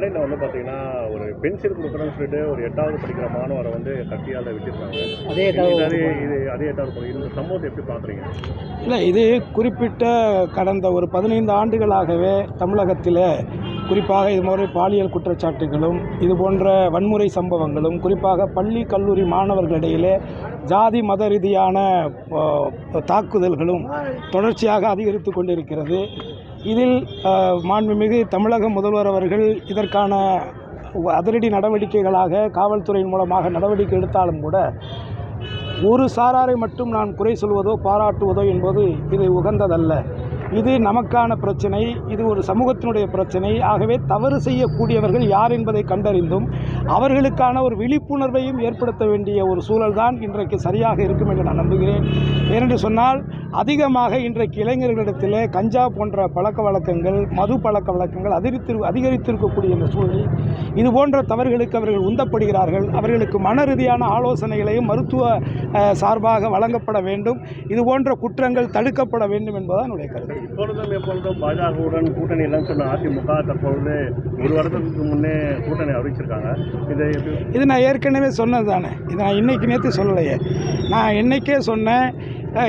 சென்னையில் வந்து பார்த்தீங்கன்னா ஒரு பென்சில் கொடுக்குறோன்னு சொல்லிட்டு ஒரு எட்டாவது படிக்கிற மாணவரை வந்து கத்தியால் விட்டுருக்காங்க அதே அதே இது அதே எட்டாவது இந்த சம்பவத்தை எப்படி பார்க்குறீங்க? இல்லை இது குறிப்பிட்ட கடந்த ஒரு பதினைந்து ஆண்டுகளாகவே தமிழகத்தில் குறிப்பாக இது மாதிரி பாலியல் குற்றச்சாட்டுகளும் இது போன்ற வன்முறை சம்பவங்களும் குறிப்பாக பள்ளி கல்லூரி மாணவர்களிடையிலே ஜாதி மத ரீதியான தாக்குதல்களும் தொடர்ச்சியாக அதிகரித்து கொண்டிருக்கிறது. இதில் மாண்புமிகு தமிழக முதல்வர் அவர்கள் இதற்கான அதிரடி நடவடிக்கைகளாக காவல்துறையின் மூலமாக நடவடிக்கை எடுத்தாலும் கூட ஒரு சாராரை மட்டும் நான் குறை சொல்வதோ பாராட்டுவதோ என்பது இது உகந்ததல்ல. இது நமக்கான பிரச்சனை இது ஒரு சமூகத்தினுடைய பிரச்சனை. ஆகவே தவறு செய்யக்கூடியவர்கள் யார் என்பதை கண்டறிந்தும் அவர்களுக்கான ஒரு விழிப்புணர்வையும் ஏற்படுத்த வேண்டிய ஒரு சூழல்தான் இன்றைக்கு சரியாக இருக்கும் என்று நான் நம்புகிறேன். ஏனென்று சொன்னால் அதிகமாக இன்றைக்கு இளைஞர்களிடத்தில் கஞ்சா போன்ற பழக்க வழக்கங்கள் மது பழக்க வழக்கங்கள் அதிகரித்து அதிகரித்திருக்கக்கூடிய இந்த சூழலில் இது போன்ற தவறுகளுக்கு அவர்கள் உந்தப்படுகிறார்கள். அவர்களுக்கு மன ரீதியான ஆலோசனைகளையும் மருத்துவ சார்பாக வழங்கப்பட வேண்டும். இது போன்ற குற்றங்கள் தடுக்கப்பட வேண்டும் என்பதுதான் என்னுடைய கருத்து. இப்பொழுதும் எப்பொழுதும் பாஜகவுடன் கூட்டணி இல்லைன்னு சொன்ன அதிமுக தற்பொழுது ஒரு வருடத்துக்கு முன்னே கூட்டணி அறிவிச்சிருக்காங்க. இதை இது நான் ஏற்கனவே சொன்னது தானே இது நான் இன்னைக்கு நேற்று சொல்லலையே. நான் இன்னைக்கே சொன்னேன்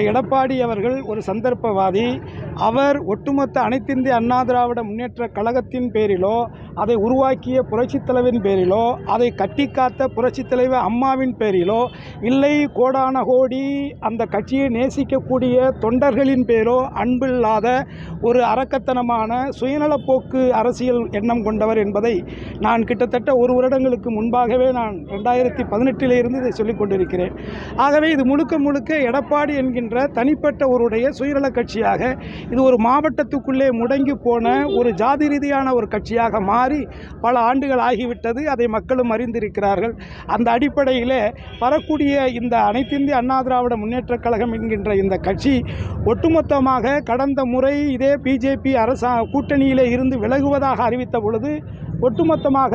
எடப்பாடி அவர்கள் ஒரு சந்தர்ப்பவாதி அவர் ஒட்டுமொத்த அனைத்திந்திய அண்ணா திராவிட முன்னேற்ற கழகத்தின் பேரிலோ அதை உருவாக்கிய புரட்சித் தலைவரின் பேரிலோ அதை கட்டிக்காத்த புரட்சித் தலைவர் அம்மாவின் பேரிலோ இல்லை கோடான கோடி அந்த கட்சியை நேசிக்கக்கூடிய தொண்டர்களின் பேரோ அன்பில்லாத ஒரு அரக்கத்தனமான சுயநலப்போக்கு அரசியல் எண்ணம் கொண்டவர் என்பதை நான் கிட்டத்தட்ட ஒரு வருடங்களுக்கு முன்பாகவே நான் ரெண்டாயிரத்தி பதினெட்டிலிருந்து இதை சொல்லிக் கொண்டிருக்கிறேன். ஆகவே இது முழுக்க முழுக்க எடப்பாடி என்கின்ற தனிப்பட்ட ஒருடைய சுயநல கட்சியாக இது ஒரு மாவட்டத்துக்குள்ளே முடங்கி போன ஒரு ஜாதி ரீதியான ஒரு கட்சியாக மாறி பல ஆண்டுகள் ஆகிவிட்டது. அதை மக்களும் அறிந்திருக்கிறார்கள். அந்த அடிப்படையிலே வரக்கூடிய இந்த அனைத்திந்திய அண்ணா திராவிட முன்னேற்றக் கழகம் என்கின்ற இந்த கட்சி ஒட்டுமொத்தமாக கடந்த முறை இதே பிஜேபி அரசா கூட்டணியிலே இருந்து விலகுவதாக அறிவித்த பொழுது ஒட்டுமொத்தமாக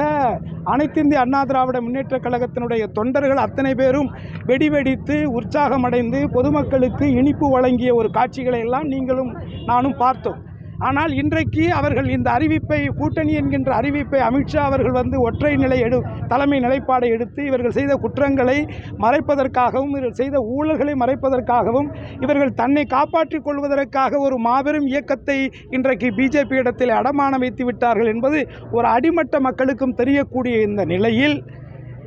அனைத்திந்திய அண்ணா திராவிட முன்னேற்றக் கழகத்தினுடைய தொண்டர்கள் அத்தனை பேரும் வெடி வெடித்து உற்சாகமடைந்து பொதுமக்களுக்கு இனிப்பு வழங்கிய ஒரு காட்சிகளை எல்லாம் நீங்களும் நானும் பார்த்தோம். ஆனால் இன்றைக்கு அவர்கள் இந்த அறிவிப்பை கூட்டணி என்கின்ற அறிவிப்பை அமித்ஷா அவர்கள் வந்து ஒற்றை நிலை எடு தலைமை நிலைப்பாடை எடுத்து இவர்கள் செய்த குற்றங்களை மறைப்பதற்காகவும் இவர்கள் செய்த ஊழல்களை மறைப்பதற்காகவும் இவர்கள் தன்னை காப்பாற்றிக் கொள்வதற்காக ஒரு மாபெரும் இயக்கத்தை இன்றைக்கு பிஜேபி இடத்தில் அடமானம் வைத்து விட்டார்கள் என்பது ஒரு அடிமட்ட மக்களுக்கும் தெரியக்கூடிய இந்த நிலையில்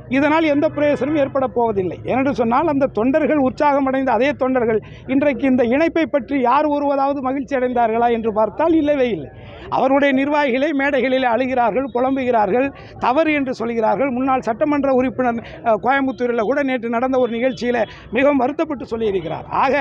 இதனால் எந்த பிரயோசனமும் ஏற்பட போவதில்லை. ஏனென்று சொன்னால் அந்த தொண்டர்கள் உற்சாகமடைந்த அதே தொண்டர்கள் இன்றைக்கு இந்த இணைப்பை பற்றி யார் ஒருவதாவது மகிழ்ச்சி அடைந்தார்களா என்று பார்த்தால் இல்லவே இல்லை. அவருடைய நிர்வாகிகளை மேடைகளில் அழுகிறார்கள் புலம்புகிறார்கள் தவறு என்று சொல்கிறார்கள். முன்னாள் சட்டமன்ற உறுப்பினர் கோயம்புத்தூரில் கூட நேற்று நடந்த ஒரு நிகழ்ச்சியில் மிகவும் வருத்தப்பட்டு சொல்லியிருக்கிறார். ஆக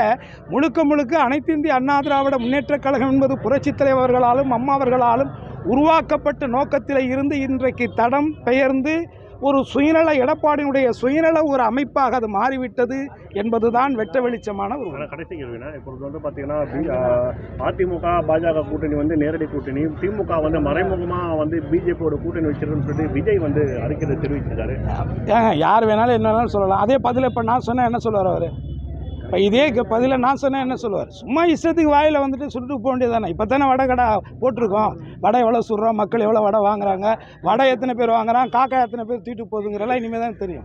முழுக்க முழுக்க அனைத்திந்திய அண்ணா திராவிட முன்னேற்றக் கழகம் என்பது புரட்சித் தலைவர்களாலும் அம்மாவர்களாலும் உருவாக்கப்பட்ட நோக்கத்தில் இருந்து இன்றைக்கு தடம் பெயர்ந்து ஒரு சுயநல எடப்பாடியினுடைய சுயநல ஒரு அமைப்பாக அது மாறிவிட்டது என்பதுதான் வெட்ட வெளிச்சமான ஒரு கடைசி கேள்வினா இப்பொழுது வந்து பார்த்தீங்கன்னா அதிமுக பாஜக கூட்டணி வந்து நேரடி கூட்டணி. திமுக வந்து மறைமுகமாக வந்து பிஜேபியோட கூட்டணி வச்சிருக்குன்னு சொல்லிட்டு விஜய் வந்து அறிக்கை தெரிவிச்சிருக்காரு. யார் வேணாலும் என்ன வேணாலும் சொல்லலாம். அதே பதில் இப்போ நான் சொன்னேன் என்ன சொல்லுவார் அவர்? இப்போ இதே க- நான் சொன்னேன் என்ன சொல்லுவார்? சும்மா இஷ்டத்துக்கு வாயில் வந்துட்டு சுட்டு போக வேண்டியதானே இப்போ தானே வடை கடை போட்டிருக்கோம். வடை எவ்வளோ சுடுறோம்? மக்கள் எவ்வளோ வடை வாங்குறாங்க? வடை எத்தனை பேர் வாங்குறான் காக்கா எத்தனை பேர் தூக்கிட்டு போகுதுங்கிறலாம் இனிமேல் தான் தெரியும்.